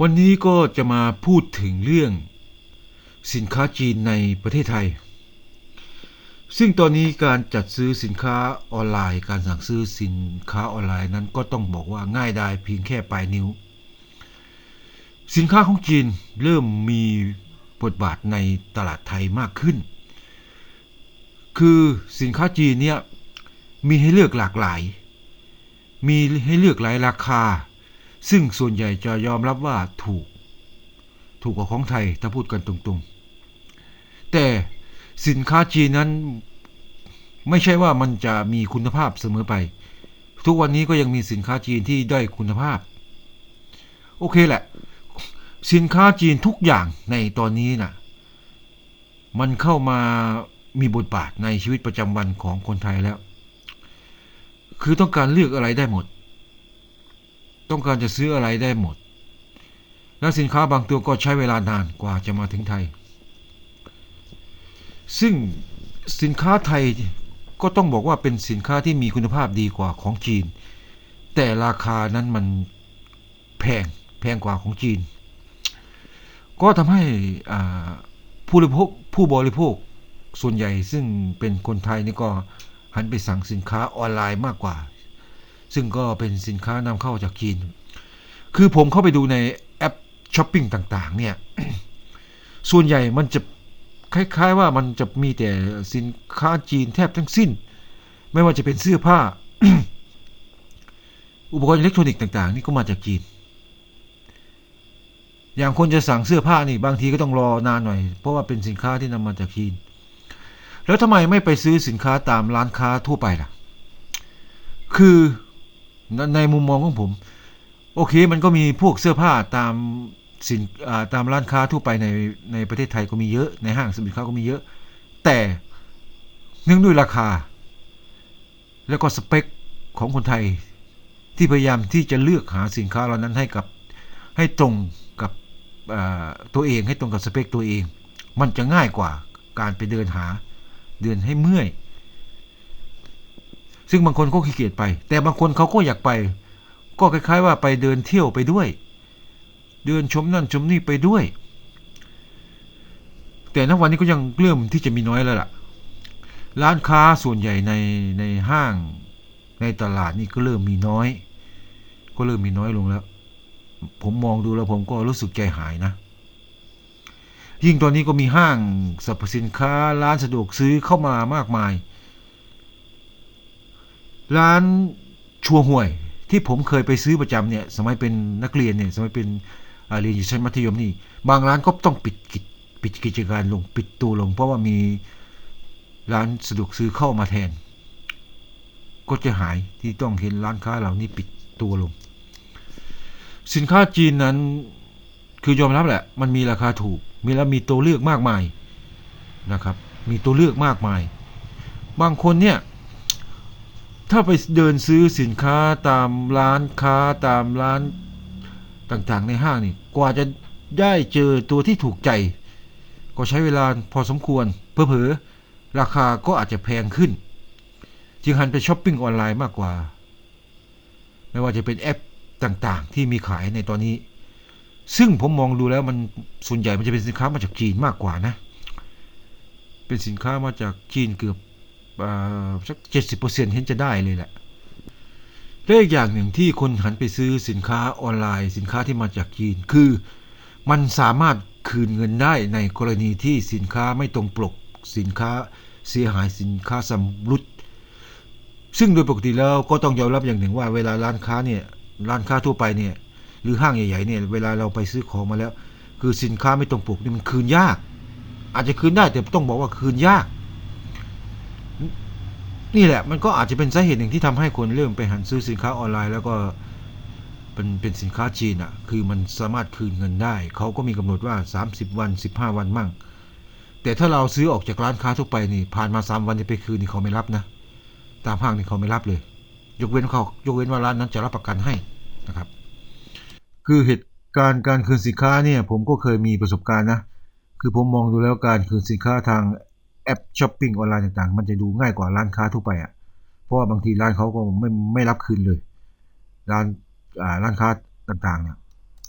วันนี้ก็จะมาพูดถึงเรื่อง สินค้าจีนในประเทศไทย ซึ่งตอนนี้การจัดซื้อสินค้าออนไลน์ การสั่งซื้อสินค้าออนไลน์นั้นก็ต้องบอกว่าง่ายดายเพียงแค่ปลายนิ้ว สินค้าของจีนเริ่มมีบทบาทในตลาดไทยมากขึ้น คือสินค้าจีนเนี่ยมีให้เลือกหลากหลาย มีให้เลือกหลายราคา ซึ่งส่วนใหญ่จะยอมรับว่าถูก ถูกกว่าของไทยถ้าพูดกันตรงๆ แต่สินค้าจีนนั้นไม่ใช่ว่ามันจะมีคุณภาพเสมอไป ทุกวันนี้ก็ยังมีสินค้าจีนที่ด้อยคุณภาพ โอเคแหละ สินค้าจีนทุกอย่างในตอนนี้น่ะ มันเข้ามามีบทบาทในชีวิตประจำวันของคนไทยแล้ว คือต้องการเลือกอะไรได้หมด ต้องการจะซื้ออะไรได้หมด และสินค้าบางตัวก็ใช้เวลานานกว่าจะมาถึงไทย ซึ่งสินค้าไทยก็ต้องบอกว่าเป็นสินค้าที่มีคุณภาพดีกว่าของจีน แต่ราคานั้นมันแพงแพงกว่าของจีน ก็ทำให้ผู้บริโภคผู้บริโภคส่วนใหญ่ซึ่งเป็นคนไทยนี่ก็หันไปสั่งสินค้าออนไลน์มากกว่า ซึ่งก็เป็นสินค้านำเข้าจากจีน คือผมเข้าไปดูในแอปช้อปปิ้งต่างๆ เนี่ย ส่วนใหญ่มันจะคล้ายๆว่ามันจะมีแต่สินค้าจีนแทบทั้งสิ้น ไม่ว่าจะเป็นเสื้อผ้า อุปกรณ์อิเล็กทรอนิกส์ต่าง ๆ นี่ก็มาจากจีน อย่างคนจะสั่งเสื้อผ้านี่บางทีก็ต้องรอนานหน่อย เพราะว่าเป็นสินค้าที่นำมาจากจีน แล้วทำไมไม่ไปซื้อสินค้าตามร้านค้าทั่วไปล่ะ คือ ในมุมมองของผม โอเคมันก็มีพวกเสื้อผ้าตามสินตามร้านค้าทั่วไปในในประเทศไทยก็มีเยอะในห้างสินค้าก็มีเยอะ แต่เนื่องด้วยราคา แล้วก็สเปคของคนไทยที่พยายามที่จะเลือกหาสินค้าเหล่านั้นให้กับให้ตรงกับตัวเองให้ตรงกับสเปคตัวเอง มันจะง่ายกว่าการไปเดินหาเดินให้เมื่อย ซึ่งบางคนก็ขี้เกียจไป แต่บางคนเขาก็อยากไป ก็คล้ายๆว่าไปเดินเที่ยวไปด้วย เดินชมนั่นชมนี่ไปด้วย แต่ณวันนี้ก็ยังเริ่มที่จะมีน้อยแล้วล่ะ ร้านค้าส่วนใหญ่ในในห้างในตลาดนี่ก็เริ่มมีน้อย ก็เริ่มมีน้อยลงแล้ว ผมมองดูแล้วผมก็รู้สึกใจหายนะ ยิ่งตอนนี้ก็มีห้างสรรพสินค้าร้านสะดวกซื้อเข้ามามากมาย ร้านชัวห่วยที่ผมเคยไปซื้อประจำเนี่ยสมัยเป็นนักเรียนเนี่ยสมัยเป็นเรียนอยู่ชั้นมัธยมนี่ บางร้านก็ต้องปิดกิจปิดกิจการลงปิดตัวลง เพราะว่ามีร้านสะดวกซื้อเข้ามาแทน ก็จะหายที่ต้องเห็นร้านค้าเหล่านี้ปิดตัวลง สินค้าจีนนั้นคือยอมรับแหละ มันมีราคาถูก มีแล้วมีตัวเลือกมากมายนะครับ มีตัวเลือกมากมาย บางคนเนี่ย ถ้าไปเดินซื้อสินค้าตามร้านค้าตามร้านต่างๆในห้างนี่ กว่าจะได้เจอตัวที่ถูกใจ ก็ใช้เวลาพอสมควรเผลอๆราคาก็อาจจะแพงขึ้น จึงหันไปช้อปปิ้งออนไลน์มากกว่า ไม่ว่าจะเป็นแอปต่างๆ ที่มีขายในตอนนี้ ซึ่งผมมองดูแล้วมันส่วนใหญ่มันจะเป็นสินค้ามาจากจีนมากกว่านะ เป็นสินค้ามาจากจีนเกือบ สักเจ็ดสิบเปอร์เซ็นต์เห็นจะได้เลยแหละและอีกอย่างหนึ่งที่คนหันไปซื้อสินค้าออนไลน์ สินค้าที่มาจากจีน คือ มันสามารถคืนเงินได้ในกรณีที่สินค้าไม่ตรงปกสินค้าเสียหายสินค้าสำรุดซึ่งโดยปกติแล้วก็ต้องยอมรับอย่างหนึ่งว่าเวลาร้านค้าเนี่ยร้านค้าทั่วไปเนี่ยหรือห้างใหญ่ๆเนี่ยเวลาเราไปซื้อของมาแล้ว คือสินค้าไม่ตรงปกนี่มันคืนยาก อาจจะคืนได้แต่ต้องบอกว่าคืนยาก นี่แหละมันก็อาจจะเป็นสาเหตุหนึ่งที่ทำให้คนเริ่มไปหันซื้อสินค้าออนไลน์ แล้วก็เป็นเป็นสินค้าจีนอะ คือมันสามารถคืนเงินได้ เขาก็มีกำหนดว่า 30 วัน 15 วันมั่ง แต่ถ้าเราซื้อออกจากร้านค้าทั่วไปนี่ ผ่านมา 3 วันจะไปคืนนี่เขาไม่รับนะ ตามห้างนี่เขาไม่รับเลย ยกเว้นเขายกเว้นว่าร้านนั้นจะรับประกันให้นะครับ คือเหตุการณ์การคืนสินค้าเนี่ย ผมก็เคยมีประสบการณ์นะ คือผมมองดูแล้วการคืนสินค้าทาง แอปช้อปปิ้งออนไลน์ต่างๆ มันจะดูง่ายกว่าร้านค้าทั่วไปอะ เพราะว่าบางทีร้านเขาก็ไม่ไม่รับคืนเลย ร้านอ่าร้านค้าต่างๆเนี่ย